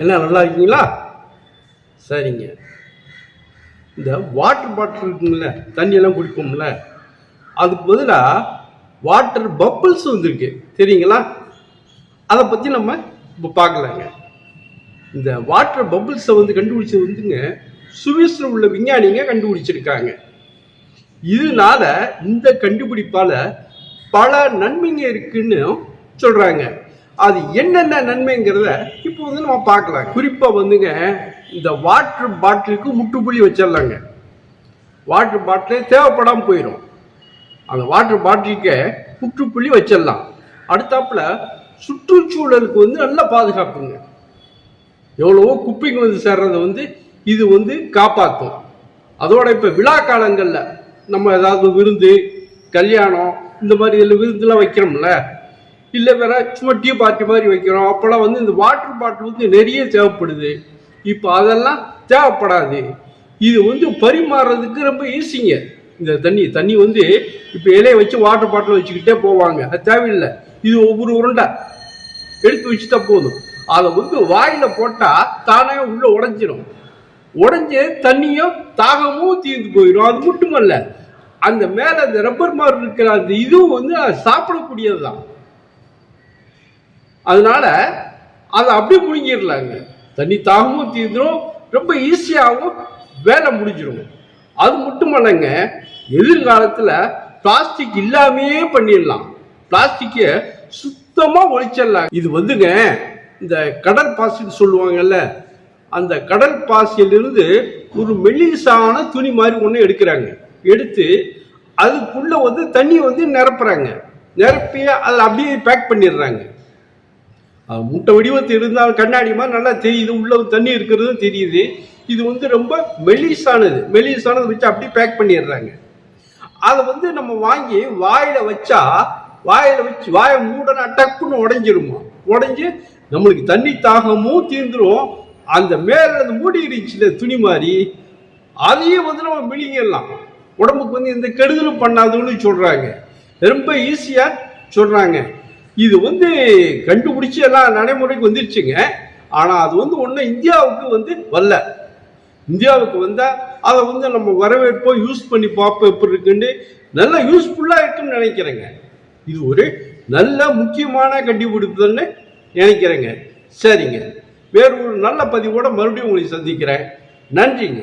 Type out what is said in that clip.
என்ன நல்லா இருக்கீங்களா? சரிங்க. இந்த வாட்டர் பாட்டில் இருக்குங்கள தண்ணியெல்லாம் குடிப்போம்ல அதுக்கு பதிலாக வாட்டர் பப்பிள்ஸ் வந்துருக்கு. தெரியுங்களா? அதை பற்றி நம்ம இப்போ பார்க்கலாங்க. இந்த வாட்டர் பப்பிள்ஸை வந்து கண்டுபிடிச்சது வந்துங்க சுவிஸில் உள்ள விஞ்ஞானிங்க கண்டுபிடிச்சிருக்காங்க. இதனால இந்த கண்டுபிடிப்பால் பல நன்மைங்க இருக்குன்னு சொல்கிறாங்க அது என்னென்ன நன்மைங்கிறத இப்போ வந்து நம்ம பார்க்கலாம். குறிப்பாக வந்துங்க இந்த வாட்டர் பாட்டிலுக்கு முட்டுப்புள்ளி வச்சிடலாங்க. வாட்டர் பாட்டிலே தேவைப்படாமல் போயிடும் அந்த வாட்டர் பாட்டிலுக்கு முற்றுப்புள்ளி வச்சிடலாம். அடுத்தாப்புல சுற்றுச்சூழலுக்கு வந்து நல்லா பாதுகாப்புங்க. எவ்வளவோ குப்பைங்க வந்து சேர்றதை வந்து இது வந்து காப்பாற்றும் அதோட இப்போ விழா காலங்களில் நம்ம ஏதாவது விருந்து கல்யாணம் இந்த மாதிரி இதில் விருந்துலாம் வைக்கிறோம்ல. இல்லை வேற சும்மா டீ பார்ட்டி மாதிரி வைக்கிறோம். அப்போல்லாம் வந்து இந்த வாட்டர் பாட்டில் வந்து நிறைய தேவைப்படுது. இப்போ அதெல்லாம் தேவைப்படாது. இது வந்து பரிமாறுறதுக்கு ரொம்ப ஈஸிங்க இந்த தண்ணி தண்ணி வந்து இப்போ இலையை வச்சு வாட்டர் பாட்டில் வச்சுக்கிட்டே போவாங்க. அது தேவையில்லை. இது ஒவ்வொரு உருண்டை. எடுத்து வச்சுட்டா போதும். அதை வந்து வாயில் போட்டால் தானே உள்ளே உடஞ்சிரும். உடஞ்சி தண்ணியும் தாகமும் தீர்ந்து போயிடும். அது மட்டுமல்ல அந்த மேலே அந்த ரப்பர் மாதிரி இருக்கிற அந்த இதுவும் வந்து சாப்பிடக்கூடியது தான் அதனால அதை அப்படியே முழுங்கிடலாங்க தண்ணி தாகமும் தீர்ந்துடும் ரொம்ப ஈஸியாகவும் வேலை முடிஞ்சிடும். அது மட்டும் இல்லைங்க எதிர்காலத்தில் பிளாஸ்டிக் இல்லாமையே பண்ணிடலாம். பிளாஸ்டிக்கை சுத்தமாக ஒழிச்சிடலாம். இது வந்துங்க இந்த கடல் பாசின்னு சொல்லுவாங்கல்ல அந்த கடல் பாசியிலிருந்து ஒரு மெல்லிசான துணி மாதிரி ஒன்று எடுக்கிறாங்க. எடுத்து அதுக்குள்ளே வந்து தண்ணி வந்து நிரப்புறாங்க. நிரப்பி அதில் அப்படியே பேக் பண்ணிடுறாங்க. முட்டை வடிவத்தில் இருந்தால் கண்ணாடி மாதிரி நல்லா தெரியுது உள்ள தண்ணி இருக்கிறதும் தெரியுது. இது வந்து ரொம்ப மெலிசானது. மெலிசானது வச்சு அப்படியே பேக் பண்ணிடுறாங்க. அதை வந்து நம்ம வாங்கி வாயில வச்சா வாயில வச்சு வாயை மூடனா டக்குன்னு உடஞ்சிருமா? உடஞ்சி நம்மளுக்கு தண்ணி தாகமும் தீர்ந்துரும் அந்த மேல அந்த மூடி இருந்துச்சுல துணி மாதிரி அதையும் வந்து நம்ம விழுங்கிடலாம் உடம்புக்கு வந்து எந்த கெடுதலும் பண்ணாதுன்னு சொல்றாங்க. ரொம்ப ஈஸியா சொல்றாங்க. இது வந்து கண்டுபிடிச்சி எல்லாம் நடைமுறைக்கு வந்துருச்சுங்க. ஆனால் அது வந்து ஒன்றும் இந்தியாவுக்கு வந்து வரல. இந்தியாவுக்கு வந்தால் அதை வந்து நம்ம வரவேற்போம் யூஸ் பண்ணி பார்ப்போம் எப்படி இருக்குன்னு நல்லா யூஸ்ஃபுல்லாக இருக்குன்னு நினைக்கிறேங்க. இது ஒரு நல்ல முக்கியமான கண்டுபிடிப்புன்னு நினைக்கிறேங்க. சரிங்க. வேறு ஒரு நல்ல பதிவோட மறுபடியும் உங்களை சந்திக்கிறேன். நன்றிங்க.